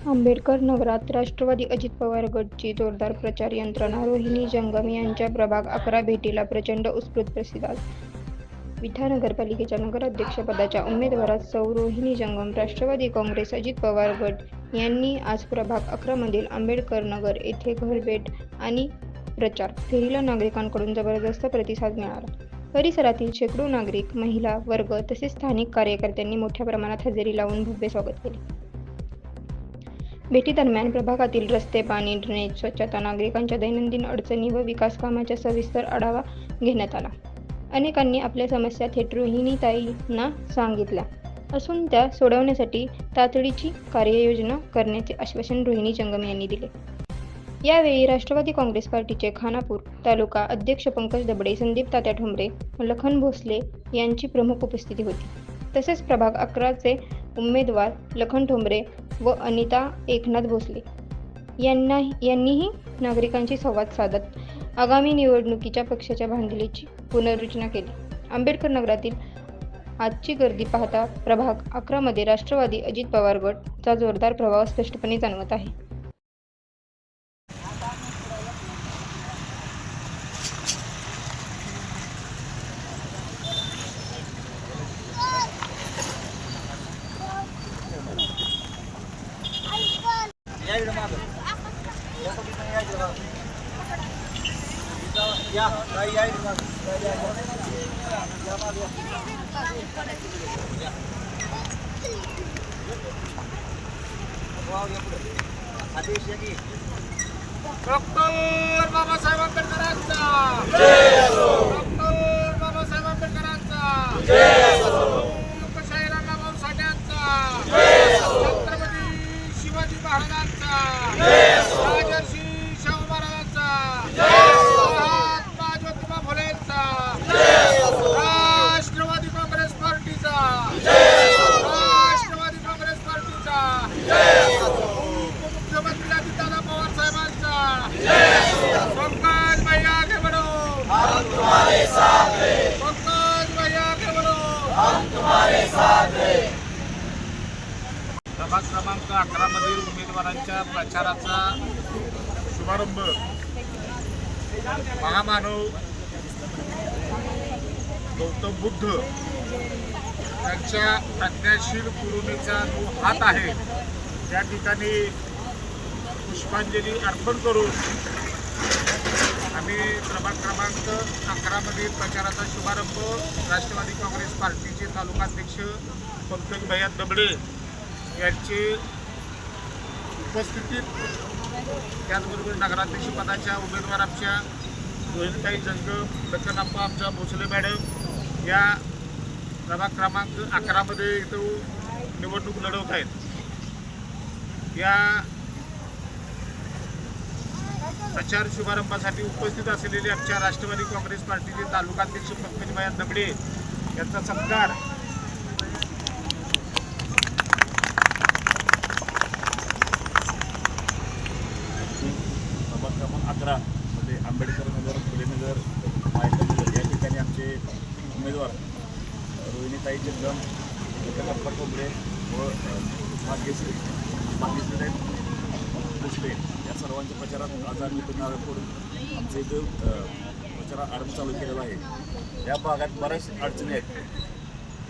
आंबेडकर नगरात राष्ट्रवादी अजित पवार गटची जोरदार प्रचार यंत्रणा रोहिणी जंगम यांच्या प्रभाग अकरा भेटीला प्रचंड उत्स्फूर्त प्रतिसाद विठा नगरपालिकेच्या नगराध्यक्षपदाच्या उमेदवारात सौ रोहिणी जंगम राष्ट्रवादी काँग्रेस अजित पवार गट यांनी आज प्रभाग अकरामधील आंबेडकर नगर येथे घरभेट आणि प्रचार. फेरीला नागरिकांकडून जबरदस्त प्रतिसाद मिळाला. परिसरातील शेकडो नागरिक महिला वर्ग तसेच स्थानिक कार्यकर्त्यांनी मोठ्या प्रमाणात हजेरी लावून भव्य स्वागत केले. भेटीदरम्यान प्रभागातील रस्ते पाणी ड्रेनेज स्वच्छता नागरिकांच्या दैनंदिन अडचणी व विकास कामाच्या सविस्तर आढावा घेण्यात आला. अनेकांनी आपल्या समस्या थेट रोहिणीताईंना सांगितल्या. असून त्या सोडवण्यासाठी तातडीची कार्ययोजना करण्याचे आश्वासन रोहिणी जंगम यांनी दिले. यावेळी राष्ट्रवादी काँग्रेस पार्टीचे खानापूर तालुका अध्यक्ष पंकज दबडे संदीप तात्या ठोंबरे लखन भोसले यांची प्रमुख उपस्थिती होती. तसेच प्रभाग अकराचे उमेदवार लखन ठोंबरे व अनिता एकनाथ भोसले. यांना यांनीही नागरिकांशी संवाद साधत आगामी निवडणुकीच्या पक्षाच्या बांधिलीची पुनर्रचना केली. आंबेडकर नगरातील आजची गर्दी पाहता प्रभाग अकरामध्ये राष्ट्रवादी अजित पवार गटचा जोरदार प्रभाव स्पष्टपणे जाणवत आहे. या इकडं मागं. या पलीकडे या इकडं मागं. या ताई, या इकडं मागं. या, या, या. या मागं, या. वाव, या पुढं. आदेश या की. डॉक्टर बाबासाहेब आंबेडकरांचा डॉक्टर बाबासाहेब आंबेडकरांचा लोकशाहीराव भाऊ साठ्यांचा छत्रपती शिवाजी महाराजांचा राजर्षी शाहू महाराजांचा महात्मा ज्योतिबा फुलेंचा राष्ट्रवादी काँग्रेस पार्टीचा राष्ट्रवादी काँग्रेस पार्टीचा उपमुख्यमंत्री अजितदादा पवार साहेबांचा पंकज भैया आगे बढ़ो पंकज भैया आगे बढ़ो प्रभाग क्रमांक अकरा मधील उमेदवारांच्या प्रचाराचा शुभारंभ. महामानव गौतम बुद्ध त्यांच्या प्रज्ञाशील कुरुणीचा जो हात आहे त्या ठिकाणी पुष्पांजली अर्पण करून आम्ही प्रभाग क्रमांक अकरामधील प्रचाराचा शुभारंभ राष्ट्रवादी काँग्रेस पार्टीचे तालुकाध्यक्ष पंकज भैया दबडे यांची उपस्थितीत त्याचबरोबर नगराध्यक्षपदाच्या उमेदवार आमच्या जंग जंगम लखनप्पा आमच्या भोसले मॅडम या प्रभाग क्रमांक अकरामध्ये इथं निवडणूक लढवत आहेत. या प्रचार शुभारंभासाठी उपस्थित असलेले आमच्या राष्ट्रवादी काँग्रेस पार्टीचे तालुकाध्यक्ष पंकजभाया दगडे यांचा सत्कार प्रभाग क्रमांक अकरा मध्ये आंबेडकर नगर फुलेनगर मायकनगर या ठिकाणी आमचे उमेदवार ताईचे दम विकलाप्पा कोंबडे व भाग्यश्री भाग्यश्री भोसले या सर्वांच्या प्रचारात आज आम्ही पुन्हा करून आमचं इथं प्रचार आरंभ चालू केलेला आहे. या भागात बऱ्याच अडचणी आहेत.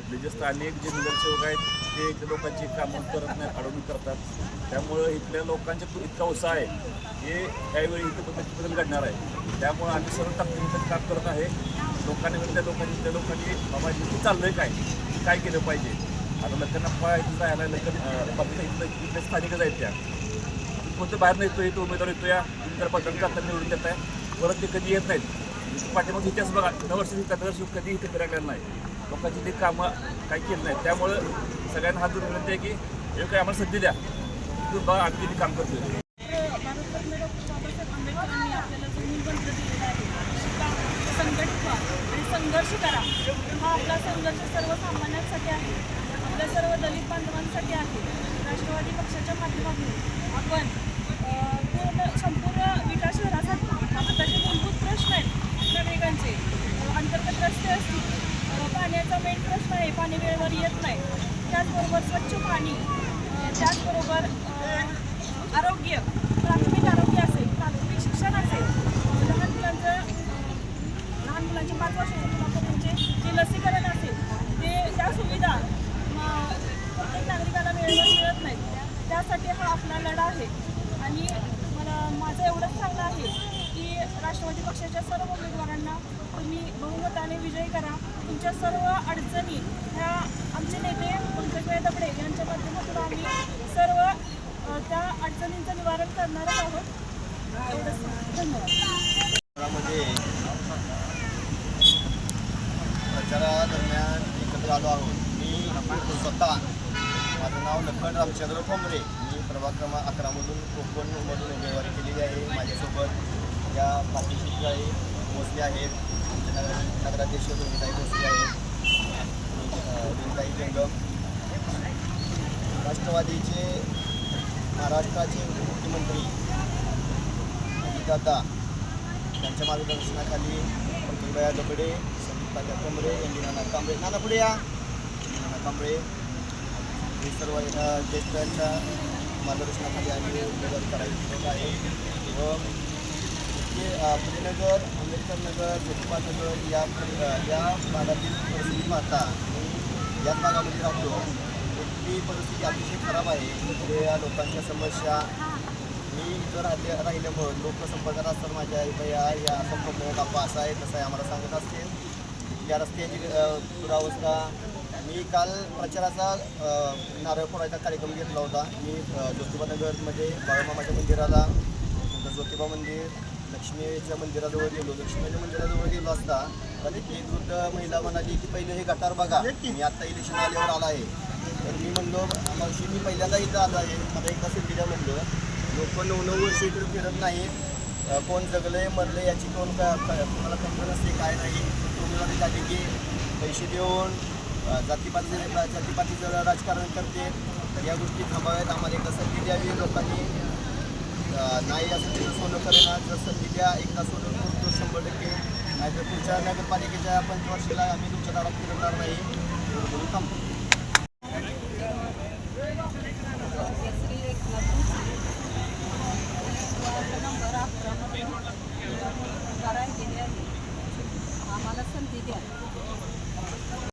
इथले जे स्थानिक जे नगरसेवक आहेत ते इथल्या लोकांची कामं करत नाही अडवणूक करतात. त्यामुळं इथल्या लोकांचा इतका उत्साह आहे. हे त्यावेळी इथं पद्धती बदल घडणार आहे. त्यामुळं आम्ही सर्व ताकदीने काम करत आहे. लोकांनी म्हणजे त्या लोकांनी त्या लोकांनी बाबा इथं चाललंय काय? काय केलं पाहिजे? आता लोकांना इथं जायला लग्न फक्त इथलं इथल्या स्थानिकच आहेत त्या. कोणतं बाहेर नाही येतो येतो उमेदवार येतो या तुम्ही पटकन करता निवडून देत आहे परत ते कधी येत नाहीत. पाठीमाग इतिहास बघा दरवर्षी दरवर्षी कधी इथे फिरायला नाही. लोकांची ते कामं काही केलं नाही त्यामुळं सगळ्यांना हात धरून विनंती आहे की हे काही आम्हाला संधी द्या. तुम्ही बघा आम्ही काम करतो संघर्ष करा. हा आपला संघर्ष सर्वसामान्यांसाठी आहे. आपल्या सर्व दलित बांधवांसाठी आहे. राष्ट्रवादी पक्षाच्या माध्यमातून आपण पूर्ण संपूर्ण विकास शहरासाठी आपण त्याचे मूलभूत प्रश्न आहेत नागरिकांचे. अंतर्गत रस्ते असतील पाण्याचा मेन प्रश्न आहे. पाणी वेळेवर येत नाही. त्याचबरोबर स्वच्छ पाणी त्याचबरोबर आरोग्य. माझं एवढंच सांगणं आहे की राष्ट्रवादी पक्षाच्या सर्व उमेदवारांना तुम्ही बहुमताने विजयी करा. तुमच्या सर्व अडचणी ह्या आमचे नेते पंकजभाई दबडे यांच्या माध्यमातून आम्ही सर्व त्या अडचणींचं निवारण करणारच आहोत. एवढंच. धन्यवाद. प्रचारादरम्यान एकत्र आलो आहोत. मी स्वतः. माझं नाव लखन रामचंद्र ठोंबरे प्रभाग क्रमांक अकरामधून कोकणमधून उमेदवारी केलेली आहे. माझ्यासोबत या पाठीशी काही मोसले आहेत. आमचे नगर नगराध्यक्ष दोन्हीताई भोसले आहेत. दोन्हीताई जंगम राष्ट्रवादीचे महाराष्ट्राचे उपमुख्यमंत्री अजितदादा त्यांच्या मार्गदर्शनाखाली पंकजबाया दबडे संदीप कांबळे कमरे यांनी नाना कांबळे. नाना पुढे या. नाना कांबळे. हे सर्व ज्येष्ठांच्या मार्गदर्शनाखाली आम्ही उमेदवारी करायची आहे. व इथे पुणेनगर आंबेडकर नगर ज्योतिबा नगर या या भागातील परिस्थिती पाहता मी याच भागामध्ये राहतो. ती परिस्थिती अतिशय खराब आहे. इथे या लोकांच्या समस्या मी इथं राहिले राहिल्यामुळं लोकसंपर्कात असतात माझ्या आई या या संपर्क बाप्पा असा आहे तसं आहे आम्हाला सांगत असते. या रस्त्याची अ, दुरावस्था मी काल प्रचाराचा अ, नारळ फोडायचा कार्यक्रम घेतला होता. मी ज्योतिबानगरमध्ये बाळमामाच्या नगरमध्ये मंदिराला ज्योतिबा मंदिर लक्ष्मीच्या मंदिराजवळ गेलो. लक्ष्मीच्या मंदिराजवळ गेलो असता तर तिथे एक वृद्ध महिला म्हणाली की पहिले हे गटार बघा. मी आत्ता इलेक्शन आल्यावर आला आहे. तर मी म्हणलो मावशी मी पहिल्यांदा इथं आलो आहे. मला एकदा सिद्धीला म्हणलं. लोक नऊ नऊ वर्ष इकडे फिरत नाहीत. कोण जगलंय मरलंय याची कोण का का- कोणाला असते नसते काय नाही. तुम्ही झाली की पैसे देऊन जातीपाती जातीपातीचं राजकारण करते तर या गोष्टी थांबाव्यात. आम्हाला एकदा संधी द्यावी लोकांनी. नाही असं तिथं सोनं करेना. जर संधी द्या एकदा सोनं करतो शंभर टक्के. नाहीतर पुढच्या नगरपालिकेच्या पंचवर्षीला आम्ही तुमच्या दारात फिरणार नाही. म्हणून थांबतो.